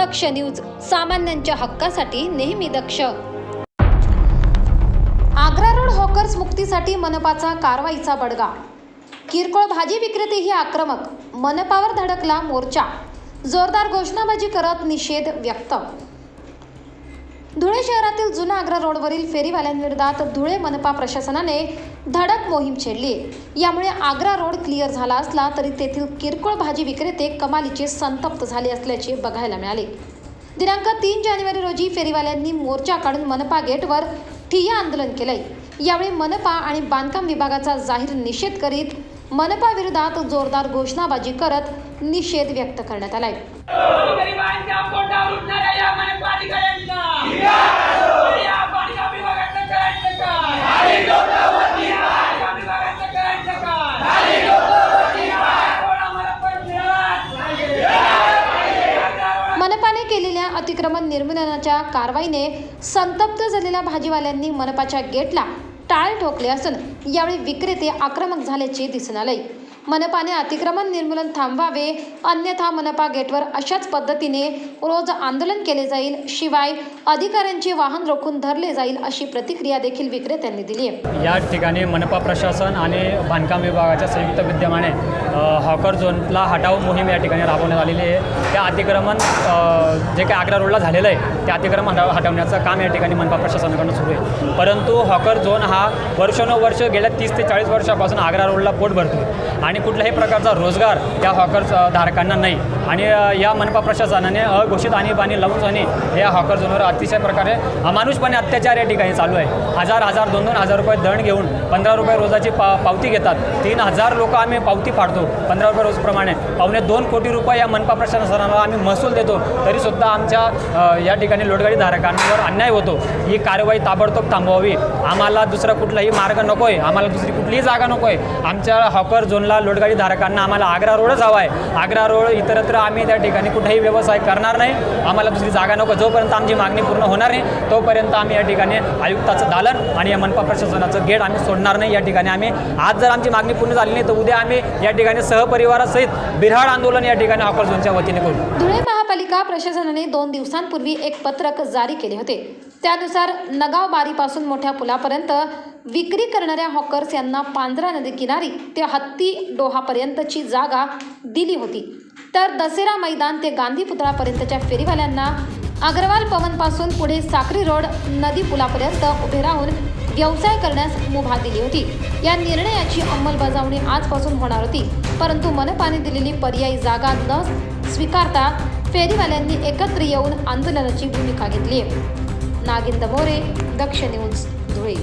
दक्ष news सामान्यांच्या हक्कासाठी नेहमी दक्ष. आग्रा रोड हॉकर्स मुक्तीसाठी मनपाचा कारवाईचा बडगा. किरकोळ भाजी विक्रेते ही आक्रमक मनपावर धडकला मोर्चा. जोरदार घोषणाबाजी करत निषेध व्यक्त. धुळे शहरातील जुना आग्रा रोडवरील फेरीवाल्यांविरोधात धुळे मनपा प्रशासनाने धडक मोहीम छेडली. यामुळे आग्रा रोड क्लिअर झाला असला तरी तेथील किरकोळ भाजी विक्रेते कमालीचे संतप्त झाले असल्याचे बघायला मिळाले. दिनांक तीन जानेवारी रोजी फेरीवाल्यांनी मोर्चा काढून मनपा गेटवर ठिय्या आंदोलन केलंय. यावेळी मनपा आणि बांधकाम विभागाचा जाहीर निषेध करीत मनपा विरोधात जोरदार घोषणाबाजी करत निषेध व्यक्त करण्यात आलाय. अतिक्रमण निर्मूलनाच्या कारवाईने संतप्त झालेल्या भाजीवाल्यांनी मनपाच्या गेटला टाळ ठोकले असून यावेळी विक्रेते आक्रमक झाल्याचे दिसून आले मनपाने अतिक्रमण निर्मूलन थांबवावे अन्यथा मनपा गेटवर अशाच पद्धतीने रोज आंदोलन केले जाईल शिवाय अधिकाऱ्यांचे वाहन रोखून धरले जाईल अशी प्रतिक्रिया देखील विक्रेत्यांनी दिली आहे. या ठिकाणी मनपा प्रशासन आणि बांधकाम विभागाच्या संयुक्त विद्यमाने हॉकर झोनला हटाव मोहीम या ठिकाणी राबवण्यात आलेली आहे. त्या अतिक्रमण जे काही आग्रा रोडला झालेलं आहे ते अतिक्रमण हटाव हटवण्याचं काम या ठिकाणी मनपा प्रशासनाकडून सुरू आहे. परंतु हॉकर झोन हा वर्षानुवर्ष गेल्या तीस ते चाळीस वर्षापासून आग्रा रोडला पोट भरतो आणि कुठल्याही प्रकारचा रोजगार त्या हॉकर धारकांना नाही. आणि या मनपा प्रशासनाने अघोषित आणीबाणी लावून या हॉकर झोनवर अतिशय प्रकारे अमानुषपणे अत्याचार या ठिकाणी चालू आहे. हजार हजार दोन दोन हजार रुपये दंड घेऊन पंधरा रुपये रोजाची पा पावती घेतात. तीन हजार लोक आम्ही पावती फाडतो पंधरा रुपये रोजप्रमाणे. पावणे दोन कोटी रुपये या मनपा प्रशासनाला आम्ही महसूल देतो. तरीसुद्धा आमच्या या ठिकाणी लोटगाडी धारकांवर अन्याय होतो. ही कारवाई ताबडतोब थांबवावी. आम्हाला दुसरा कुठलाही मार्ग नको आहे आम्हाला दुसरी कुठलीही जागा नको आहे आमच्या हॉकर झोनला लोटगाडी धारकांना आम्हाला आग्रा रोडच हवा आहे आग्रा रोड इतरत्र आम्ही त्या ठिकाणी कुठेही व्यवसाय करणार नाही. आम्हाला दुसरी जागा नको. जोपर्यंत आमची मागणी पूर्ण होणार नाही तोपर्यंत आम्ही या ठिकाणी आयुक्ताचं दालन आणि या मनपा प्रशासनाचं गेट आम्ही सोडणार नाही या ठिकाणी. आम्ही आज जर आमची मागणी पूर्ण झाली नाही तर उद्या आम्ही या ठिकाणी सहपरिवारासहित बिराड आंदोलन या ठिकाणी अकोलझोनच्या वतीने करू. धुळे महापालिका प्रशासनाने दोन दिवसांपूर्वी एक पत्रक जारी केले होते. त्यानुसार नगाव बारीपासून मोठ्या पुलापर्यंत विक्री करणाऱ्या हॉकर्स यांना पांझरा नदी किनारी ते हत्ती डोहापर्यंतची जागा दिली होती. तर दसेरा मैदान ते गांधी पुतळापर्यंतच्या फेरीवाल्यांना अग्रवाल पवनपासून पुढे साक्री रोड नदी पुलापर्यंत उभे राहून व्यवसाय करण्यास मुभा दिली होती. या निर्णयाची अंमलबजावणी आजपासून होणार होती. परंतु मनपाने दिलेली पर्यायी जागा न स्वीकारता फेरीवाल्यांनी एकत्र येऊन आंदोलनाची भूमिका घेतली आहे. नागिंद मोरे दक्ष न्यूज धुळे.